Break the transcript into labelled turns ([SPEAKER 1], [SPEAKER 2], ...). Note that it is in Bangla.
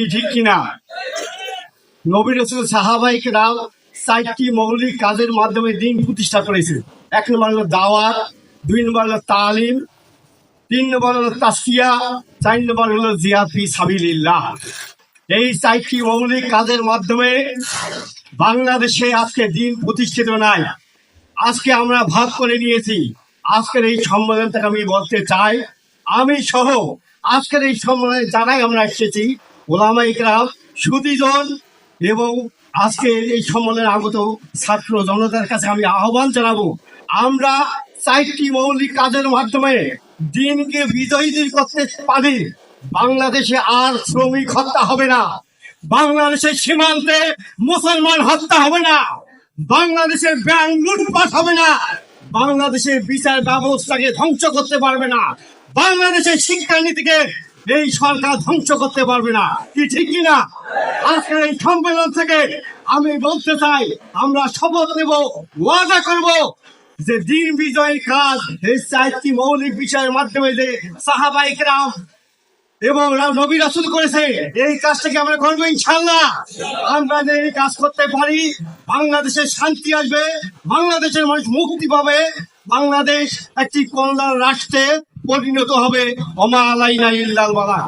[SPEAKER 1] কি ঠিক কিনা? নবী রসুল সাহাবাইক রাম চারটি মৌলিক কাজের মাধ্যমে দিন প্রতিষ্ঠা করেছে। এক নম্বর হলো দাওয়াত, দুই নম্বর হলো তালিম, তিন নম্বর হলো তাসিয়া, চার নম্বর হলো জিয়াফি সাবিলিল্লাহ। এই চারটি মৌলিক কাজের মাধ্যমে বাংলাদেশে আজকে দিন প্রতিষ্ঠিত নাই। আজকে আমরা ভাগ করে নিয়েছি। আজকের এই সম্মেলন থেকে আমি বলতে চাই, আমি সহ আজকের এই সম্মেলনে যারাই আমরা এসেছি ওলামা ইকরাম সুদীজন এবং আজকে এই সম্মেলনে আগত ছাত্র জনতার কাছে আমি আহ্বান জানাব, আমরা চারটি মৌলিক কাজের মাধ্যমে দিনকে বিজয়ী করতে পারি। বাংলাদেশে আর শ্রমিক হত্যা হবে না। বাংলাদেশের সীমান্তে মুসলমান হত্যা হবে না। বাংলাদেশের ব্যাংক লুটপাট হবে না। বাংলাদেশের বিচার ব্যবস্থাকে ধ্বংস করতে পারবে না। বাংলাদেশের শিক্ষানীতিকে এই সরকার ধ্বংস করতে পারবে না। কি ঠিক কিনা আজকের এই সম্মেলন থেকে আমি বলতে চাই, আমরা শপথ নেব, ওয়াদা করব যে দিন বিজয়ের কাজ এই চারটি মৌলিক বিষয়ের মাধ্যমে যে সাহাবাইকরাম এবং রা- নবী রাসুল করেছে, এই কাজটাকে আমরা করব ইনশাল্লাহ আমরা যে এই কাজ করতে পারি, বাংলাদেশের শান্তি আসবে, বাংলাদেশের মানুষ মুক্তি পাবে, বাংলাদেশ একটি কল্যাণ রাষ্ট্রে পরিণত হবে। অমা আলাইনা ইল্লাল বালা।